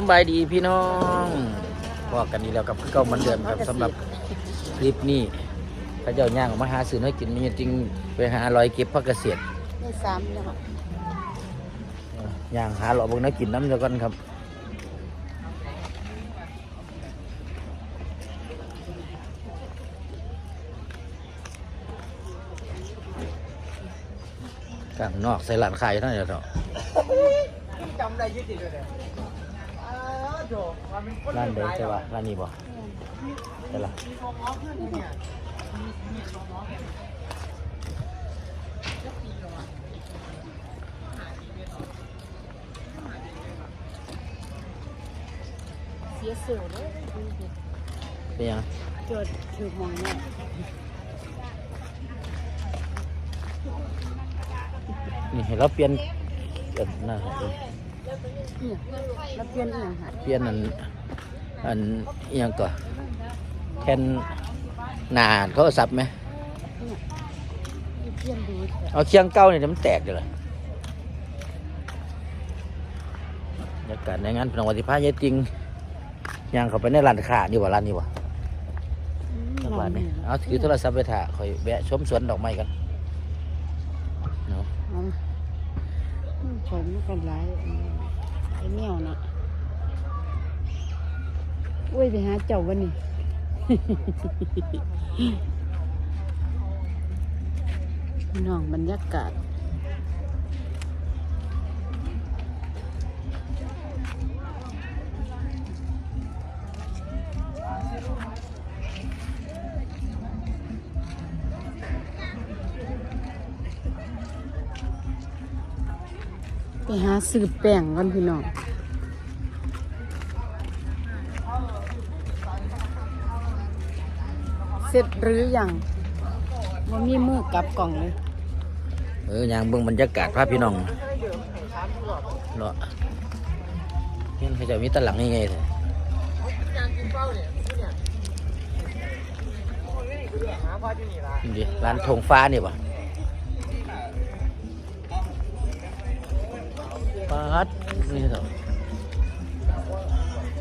สำบายดีพี่น้องบอกกันดีแล้วกับคือเก่าเหมือนเดิมครับสำหรับคลิปนี้พระเจ้าย่างออกมาหาซื้อให้กินมีจริงไปหาลอยเก็บพักเกษตรได้สามแล้วย่างหาหล่อบงนักกินน้ำเดียวกันครับกลางนอกใส่หลานขายเท่าไหร่เถอะจำได้ยึดติดเลย ร้านเดิมใช่ปะร้านนี้บ่ใช่ละมีของน้องขึ้นเนี่ยเสียเสือเลยเป็นยังจดถือมองเนี่ยนี่เห็นเราเปลี่ยนเปลี่ยนหน้าครับ เนี่ยแล้วเปลี่ยนอีกอย่างหาเปลี่ยนอันอันอิหยังก่อนแค่นหนาโทรศัพท์ไหมเปลี่ยนดูแต่เอาเคียงเก้าเนี่ยมันแตกเลยบรรยากาศในงานพนวัติภาพเยอะจริงย่างเข้าไปในร้านค้านี่ว่าร้านนี้วะจังหวะนี้เอาถือโทรศัพท์ไปถ่ายคอยแวะชมสวนดอกไม้กันเนาะ ผมกันหลาย ไอ้เมี่ยวนะอุ้ยไปหาเจ้าวันนี้น้องบรรยากาศ ไปหาซื้อแป้งกันพี่น้องเสร็จหรือยังมันมีมือกลับกล่องเลย เออย่างเบิ่งบรรยากาศภาพพี่น้องเนาะเห็นเขาจะมีตะหลังยังไงเถอะร้าเนี่ยเนี่ยหาพ่อที่นี่ละนี่ดิร้านธงฟ้านี่ปะ ปัดนี่เถอ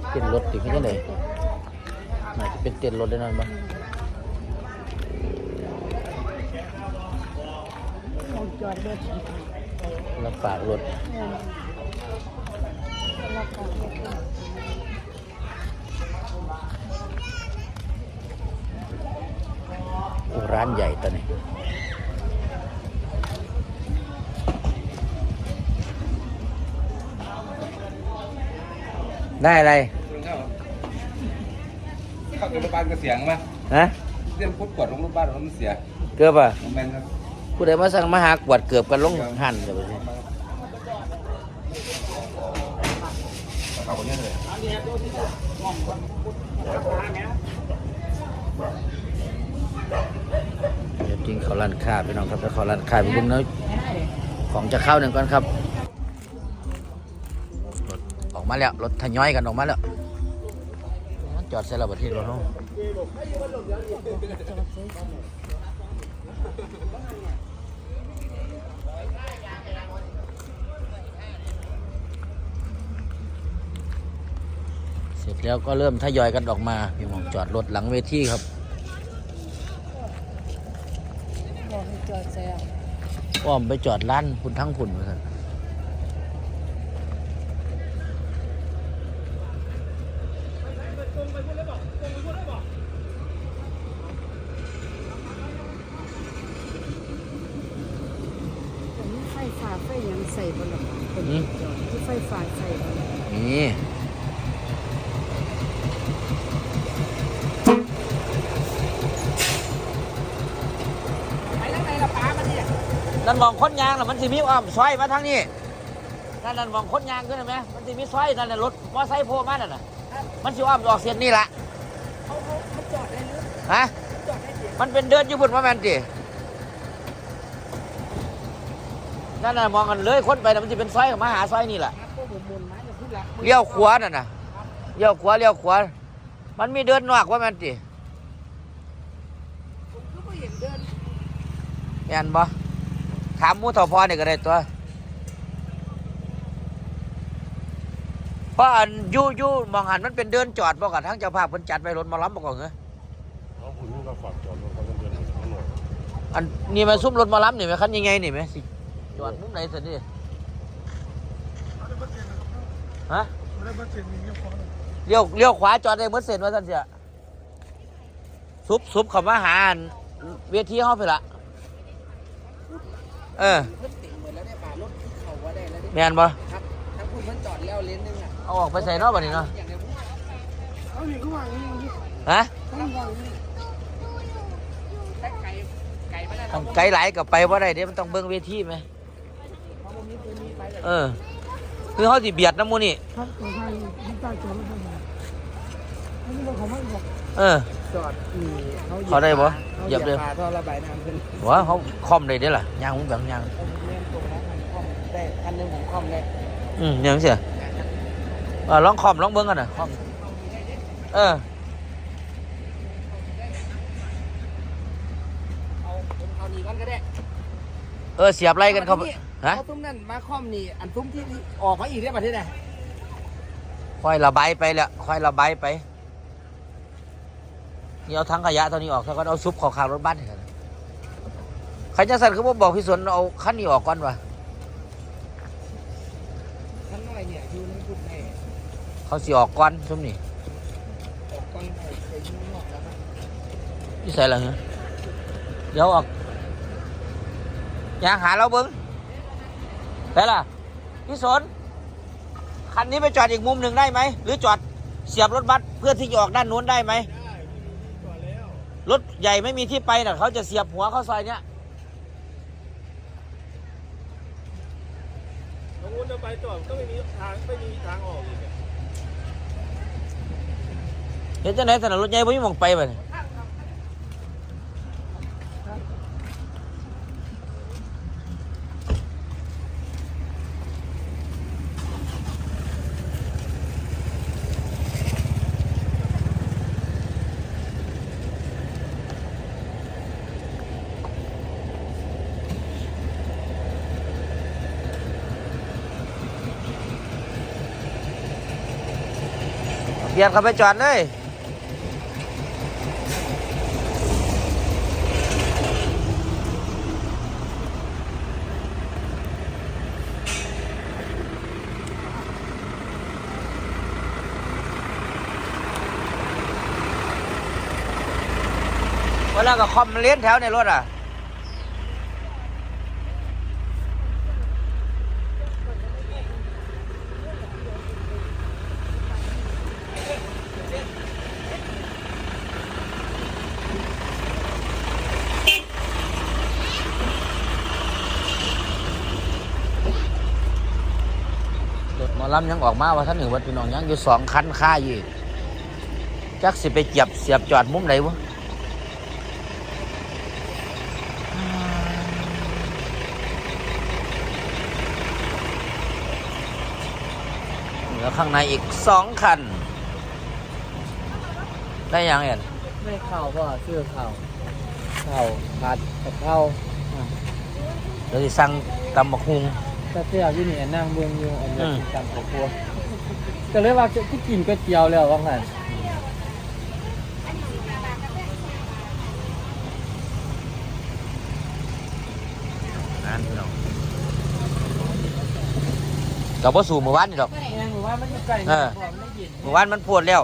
เต้นรถติดที่ใช่ไหนน่าจะเป็นเต้นรถได้นั่นปะจอดรถแล้วฝากรถร้านใหญ่ตอนนี้ ได้อะไรขับรถบ้านก็เสียงมาฮะเรื่องพุดกวดลงรถบ้านมันเสีย เกือบอะมันแม่นครับผู้ใดมาสั่งมาหากวดเกือบกันลงหันเดี๋ยวไปสิเขาคนนี้เลยเดี๋ยวจริงเขาร้านค้าพี่น้องครับไปเขาร้านค้าไปเบิ่งเนาะของจะเข้าหนึ่งก่อนครับรถออก มาแล้ว รถทยอยกันออกมาแล้วจอดใส่ระเบิดที่รถเนาะเสร็จแล้วก็เริ่มทยอยกันออกมาพี่หมองจอดรถหลังเวทีครับบอกให้จอดแซ่อ้อมไปจอดร้านคุณทั้งคุณว่าซั่น ผมไฟฟ้าไฟหยัง ใส่บนหลังเป็นจอดที่ไฟฟ้าใส่บ่ล่ะนี่นั่นมองค้นยางน่ะมันสิมีอ้อมซอยมาทางนี้นั่นนั่นมองค้นยางขึ้นเห็นไหมมันสิมีซอยนั่นน่ะรถมอไซค์โผล่มานั่นน่ะมันสิอ้อมออกเส้นนี่ละเขาเขาเขาจอดได้หรือฮะจอดได้เดียวมันเป็นเดินอยู่บนว่าแมนติ นั่นน่ะมองกันเลยคนไปน่ะมันจะเป็นซอยมาหาซอยนี่แหละครับพวกผมมุนมาอย่าพูดละเลี้ยวขวาน่ะนะเลี้ยวขวาเลี้ยวขวามันมีเดินนอกว่าแมันติก็ไม่เห็นเดินแม่นบ่ถามหมูเถ่าพอนี่ก็ได้ตัวเพราะอันอยู่อยู่มองหันมันเป็นเดินจอดบอกกับทั้งเจ้าภาพเพิ่นจัดไว้รถหมาล้ำบอกก่อนเหรอเอาคุณนี่ก็ฝากจอดรถเขาเดินถนนอันนี่มาซุ่มรถหมาล้ำนี่ไหมคันยังไงนี่ไหมสิ จอดมุมไหนสินี่ฮะเลี้ยวเลี้ยวขวาจอดได้หมดเส้นว่าท่านเสียซุบซุบเข้ามาหาอันเวทีห้องไปละเออเพิ่นติ่งหมดแล้วเนี่ยป่ารถเขาว่าได้แล้วเนี่ยแม่นบ่ครับทั้งคุณเพิ่นจอดแล้วเลนนึงอะเอาออกไปใส่เนอกบัดนี้เนาะอย่างเดียวเอาหนิก็วางนี่ฮะเขาวางนี่ถ้าไก่ไก่ไม่ได้ทำไกลหลายกับไปว่าได้เดี๋ยวมันต้องเบิ่งเวทีไหม เพราะว่ามีตัวนี้ไปเลยเออ คือเขาสิเบียดน้ำมูนี่ครับตัวไทยที่ใต้จอรถได้อันนี้เราเขาไม่บอกเออ จอดนี่เขาเขาได้บ่เขาเหเหยียียยบบเลยฝาท่อระบายน้ำขึ้นว่าเขาคอมได้เด้อล่ะยางมุ้งแบบยางเอาเล่นตรงนั้นมันคอมได้คันหนึงผมคอมได้อืมยังเสียเออลองคอมลองเบิ้งกันนะคอมเออ เอาผมเอานี่ก่อนก็ได้เออเสียบไรกันเขา ฮะเอาตุ้มนั่นมาคอมนี่อันตุ้มที่ออกมาอีกได้ประเทศไหนค่อยระบายไปแหละค่อยระบายไปนี่เอาทั้งขยะตัวนี้ออกแล้วก็เอาซุปเขอขาวรถบัสให้กันใครจะสั่นคือว่าบอกพี่สวนเอาขั้นนี้ออกก่อนวะท่านน้อยเนี่ยอยู่ในกลุ่มไหนเขาสิออกก่อนซุมนี่ออกก่อนไปไปอยุ่งนอกแล้วมันพี่ใส่ละเหรอเดี๋ยวออกยางหาเราเบิ้ง ได้ล่ะพี่สนคันนี้ไปจอดอีกมุมหนึ่งได้ไหม หรือจอดเสียบรถบัสเพื่อที่จะออกด้านนู้นได้ไหมรถใหญ่ไม่มีที่ไปน่ะเขาจะเสียบหัวเข้าซอยเนี้ยตรงนู้นจะไปจอดก็ไม่มีทางไม่มีทางออกอีกเห็นจะไหนสนามรถใหญ่ไม่มีมองไปไปเบียดเข้าไปจอดเลยเวลาก็คอมเลี้ยนแถวในรถอะ อลำยังออกมาว่าท่านหนึ่งวัดพี่น้องยังอยู่สองคันค่าอยู่อีกจักสิไปเจียบเสียบจอดมุมไหนวะแล้วข้างในอีกสองคัน ได้ยังเอ็นไม่เข้าก็ชื่อเข้าเข้าผัดกับเข้าเดี๋ยวสิสั่งตำบักฮุง ถ้าเที่ยวที่นี่นั่งเมืองอยู่อันนี้อืมจำกับครัวก็เลยว่าที่กินก๋วยเตี๋ยวแล้วว่าไงนั่นพี่น้องกับว่าสู่เมื่อวานนี่ดอก แม่งว่ามันอยู่ไกลเออมันได้ยินเมื่อวานมันปวดแล้ว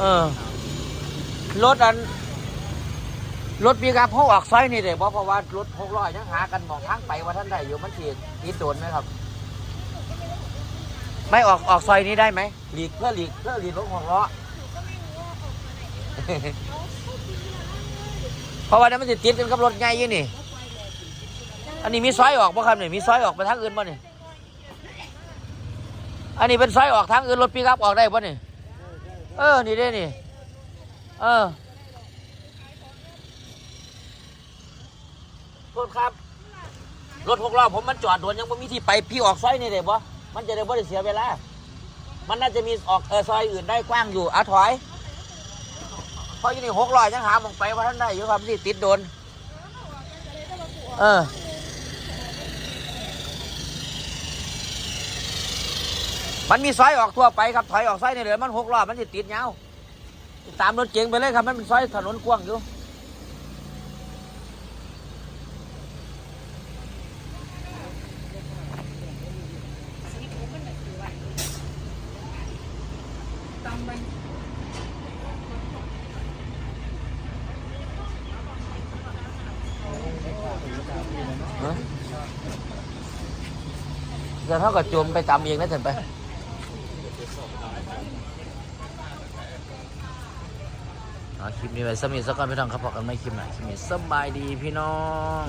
เออ รถอัน รถปีกาพกออกซอยนี่เด็เพราะเพราะว่ารถหกล้อยังหากันมองทางไปว่าท่านใดอยู่มันสีติดโดนไหมครับ ไม่ออกออกซอยนี้ได้ไหมหลีกเพื่อหลีกเพื่อหลีกรถหกล้อเพราะว่านั้นมันจะติดกันกับรถใหญ่ยี่นี่ อันนี้มีซอยออกป่ะครับเนี่ยมีซอยออกไปทางอื่นป่ะเนี่ยอันนี้เป็นซอยออกทางอื่นรถปีกอัพออกได้ป่ะเนี่ยเออนี่ได้นี่ เออ ทษครับ รถหกล้อผมมันจอดโดนยังไม่มีที่ไปพี่ออกซอยนี่ได้ปะมันจะได้บ่ได้เสียเวลา มันน่าจะมีออกเออซอยอื่นได้กว้างอยู่เอาถอยเพราะอยู่นี่หกล้อยังหามองไปว่าท่านได้อยู่ครับนี่ติดโดน เออมันมีซอยออกทั่วไปครับถอยออกซอยนี่เลยมันหกล้อมันจะติดยาวตามรถเก๋งไปเลยครับมันเป็นซอยถนนกว้างอยู่ เดี๋ยวเท่ากับจมไปตามเองนะเถินไปเอาคลิปนี้ไปสมีสักก่อนพี่น้องครับพอกันไม่คลิปไหนคลิปนี้สบายดีพี่น้อง